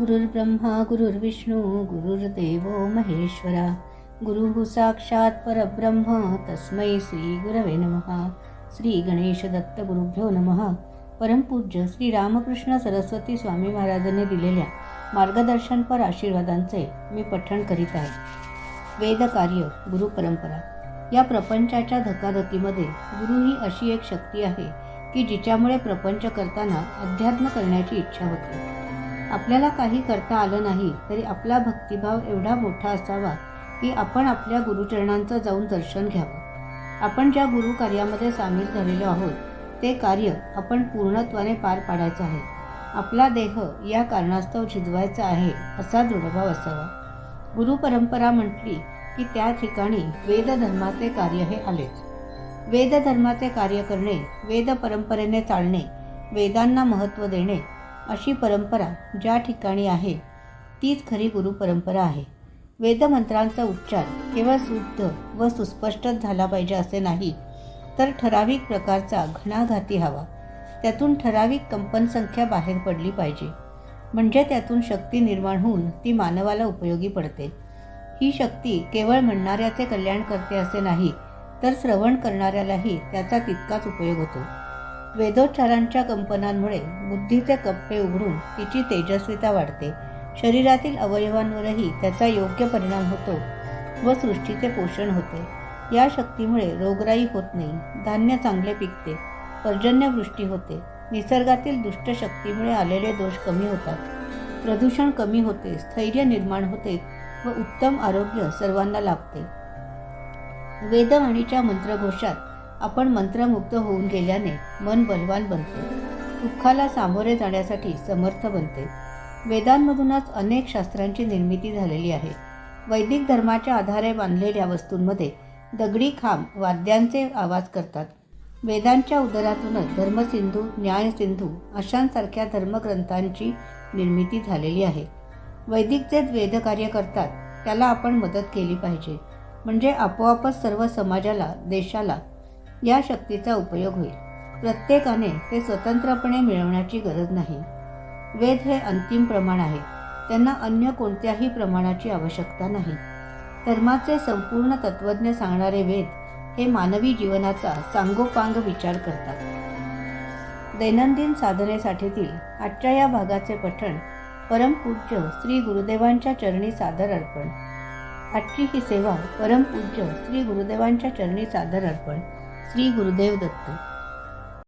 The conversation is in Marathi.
गुरुर्ब्रह्मा गुरुर्विष्णू गुरुर्देव महेश्वरा. गुरुः साक्षात परब्रह्म तस्मै श्री गुरवे नमः. श्री गणेश दत्त गुरुभ्यो नमः. परमपूज्य श्री रामकृष्ण सरस्वती स्वामी महाराजांनी दिलेल्या मार्गदर्शनपर आशीर्वादांचे मी पठण करीत आहे. वेदकार्य गुरु परंपरा. या प्रपंचाच्या धकाधकीमध्ये गुरु ही अशी एक शक्ती आहे की जिच्यामुळे प्रपंच करताना अध्यात्म करण्याची इच्छा होते. आपल्याला काही करता आलं नाही तरी आपला भक्तिभाव एवढा मोठा असावा की आपण आपल्या गुरुचरणांचं जाऊन दर्शन घ्यावं. आपण ज्या गुरु कार्यामध्ये सामील झालेलो आहोत ते कार्य आपण पूर्णत्वाने पार पाडायचं आहे. आपला देह या कारणास्तव झिजवायचा आहे असा दृढभाव असावा. गुरु परंपरा म्हटली की त्या ठिकाणी वेदधर्माचे कार्य हे आलेच. वेदधर्माचे कार्य करणे वेद परंपरेने चालणे वेदांना महत्त्व देणे अशी परंपरा ज्या ठिकाणी आहे तीच खरी गुरुपरंपरा आहे. वेदमंत्रांचा उच्चार केवळ शुद्ध व सुस्पष्टच झाला पाहिजे असे नाही तर ठराविक प्रकारचा घणाघाती हवा. त्यातून ठराविक कंपनसंख्या बाहेर पडली पाहिजे. म्हणजे त्यातून शक्ती निर्माण होऊन ती मानवाला उपयोगी पडते. ही शक्ती केवळ म्हणणाऱ्याचे कल्याण करते असे नाही तर श्रवण करणाऱ्यालाही त्याचा तितकाच उपयोग होतो. वेदोच्चारांच्या कंपनांमुळे बुद्धीचे कप्पे उघडून तिची तेजस्विता वाढते. शरीरातील अवयवांवरही त्याचा योग्य परिणाम होतो व सृष्टीचे पोषण होते. या शक्तीमुळे रोगराई होत नाही धान्य चांगले पिकते पर्जन्यवृष्टी होते. निसर्गातील दुष्ट शक्तीमुळे आलेले दोष कमी होतात. प्रदूषण कमी होते स्थैर्य निर्माण होते व उत्तम आरोग्य सर्वांना लाभते. वेदवाणीच्या मंत्रघोषात आपण मंत्रमुग्ध होऊन गेल्याने मन बलवान बनते. दुःखाला सामोरे जाण्यासाठी समर्थ बनते. वेदांमधूनच अनेक शास्त्रांची निर्मिती झालेली आहे. वैदिक धर्माच्या आधारे बांधलेल्या वस्तूंमध्ये दगडी खांब वाद्यांचे आवाज करतात. वेदांच्या उदरातूनच धर्मसिंधू न्यायसिंधू अशांसारख्या धर्मग्रंथांची निर्मिती झालेली आहे. वैदिक जे वेदकार्य करतात त्याला आपण मदत केली पाहिजे. म्हणजे आपोआपच सर्व समाजाला देशाला या शक्तीचा उपयोग होईल. प्रत्येकाने ते स्वतंत्रपणे मिळवण्याची गरज नाही. वेद हे अंतिम प्रमाण आहे. त्यांना अन्य कोणत्याही प्रमाणाची आवश्यकता नाही. धर्माचे संपूर्ण तत्वज्ञ सांगणारे वेद हे मानवी जीवनाचा सांगोपांग विचार करतात. दैनंदिन साधनेसाठीतील आजच्या या भागाचे पठण परमपूज्य श्री गुरुदेवांच्या चरणी सादर अर्पण. आजची ही सेवा परमपूज्य श्री गुरुदेवांच्या चरणी सादर अर्पण. श्री गुरुदेव दत्त.